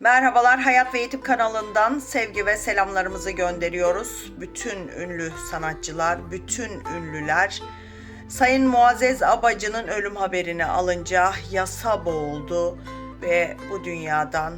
Merhabalar Hayat ve Eğitim kanalından sevgi ve selamlarımızı gönderiyoruz. Bütün ünlü sanatçılar, bütün ünlüler Sayın Muazzez Abacı'nın ölüm haberini alınca yasa boğuldu ve bu dünyadan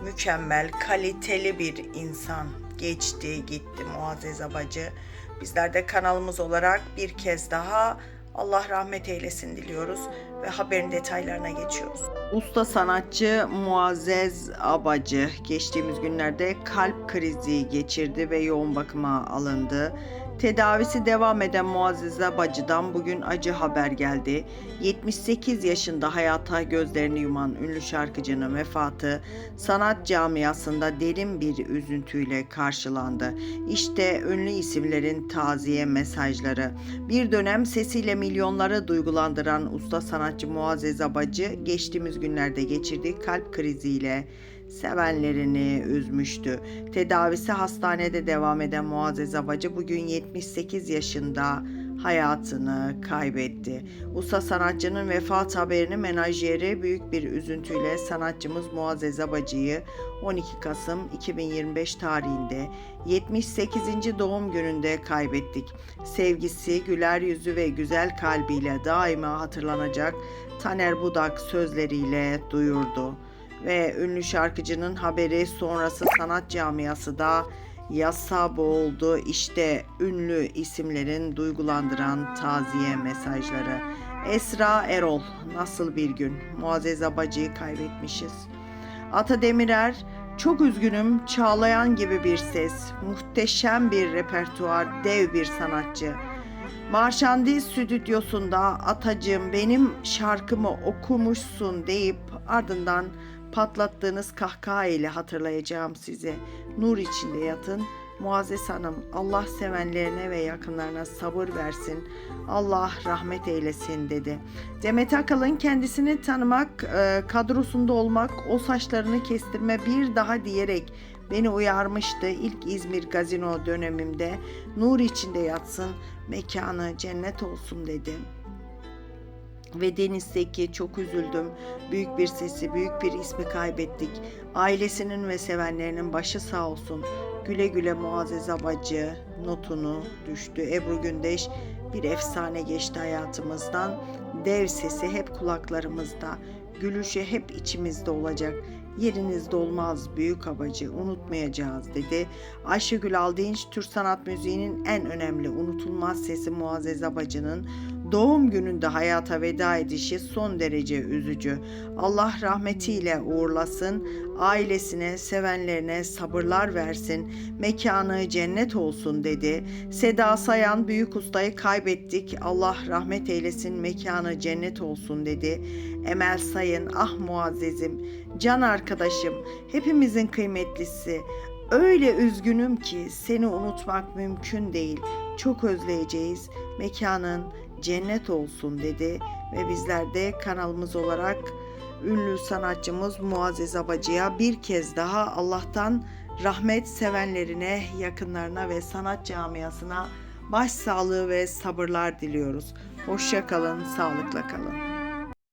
mükemmel, kaliteli bir insan geçti gitti Muazzez Abacı. Bizler de kanalımız olarak bir kez daha Allah rahmet eylesin diliyoruz haberin detaylarına geçiyoruz. Usta sanatçı Muazzez Abacı geçtiğimiz günlerde kalp krizi geçirdi ve yoğun bakıma alındı. Tedavisi devam eden Muazzez Abacı'dan bugün acı haber geldi. 78 yaşında hayata gözlerini yuman ünlü şarkıcının vefatı sanat camiasında derin bir üzüntüyle karşılandı. İşte ünlü isimlerin taziye mesajları. Bir dönem sesiyle milyonları duygulandıran usta sanatçı Muazzez Abacı geçtiğimiz günlerde geçirdiği kalp kriziyle sevenlerini üzmüştü. Tedavisi hastanede devam eden Muazzez Abacı bugün 78 yaşında hayatını kaybetti. Usta sanatçının vefat haberini menajeri büyük bir üzüntüyle sanatçımız Muazzez Abacı'yı 12 Kasım 2025 tarihinde 78. doğum gününde kaybettik. Sevgisi, güler yüzü ve güzel kalbiyle daima hatırlanacak Taner Budak sözleriyle duyurdu ve ünlü şarkıcının haberi sonrası sanat camiası da yasa boğuldu. İşte ünlü isimlerin duygulandıran taziye mesajları. Esra Erol nasıl bir gün? Muazzez Abacı'yı kaybetmişiz. Ata Demirer çok üzgünüm Çağlayan gibi bir ses, muhteşem bir repertuar, dev bir sanatçı. Marşandiz stüdyosunda atacığım benim şarkımı okumuşsun deyip ardından patlattığınız kahkaha ile hatırlayacağım size. Nur içinde yatın. Muazzez Hanım Allah sevenlerine ve yakınlarına sabır versin. Allah rahmet eylesin dedi. Demet Akalın kendisini tanımak, e, kadrosunda olmak, o saçlarını kestirme bir daha diyerek beni uyarmıştı ilk İzmir gazino dönemimde. Nur içinde yatsın, mekanı cennet olsun dedi ve Deniz'deki çok üzüldüm. Büyük bir sesi, büyük bir ismi kaybettik. Ailesinin ve sevenlerinin başı sağ olsun. Güle güle Muazzez Abacı notunu düştü. Ebru Gündeş bir efsane geçti hayatımızdan. Dev sesi hep kulaklarımızda. Gülüşü hep içimizde olacak. Yerinizde olmaz büyük abacı unutmayacağız dedi. Ayşegül Aldinç Türk sanat müziğinin en önemli unutulmaz sesi Muazzez Abacı'nın doğum gününde hayata veda edişi son derece üzücü. Allah rahmetiyle uğurlasın, ailesine, sevenlerine sabırlar versin, mekanı cennet olsun dedi. Seda Sayan büyük ustayı kaybettik, Allah rahmet eylesin, mekanı cennet olsun dedi. Emel Sayın, ah muazzezim, can arkadaşım, hepimizin kıymetlisi. Öyle üzgünüm ki seni unutmak mümkün değil. Çok özleyeceğiz. Mekanın cennet olsun dedi ve bizler de kanalımız olarak ünlü sanatçımız Muazzez Abacı'ya bir kez daha Allah'tan rahmet sevenlerine, yakınlarına ve sanat camiasına başsağlığı ve sabırlar diliyoruz. Hoşça kalın, sağlıkla kalın.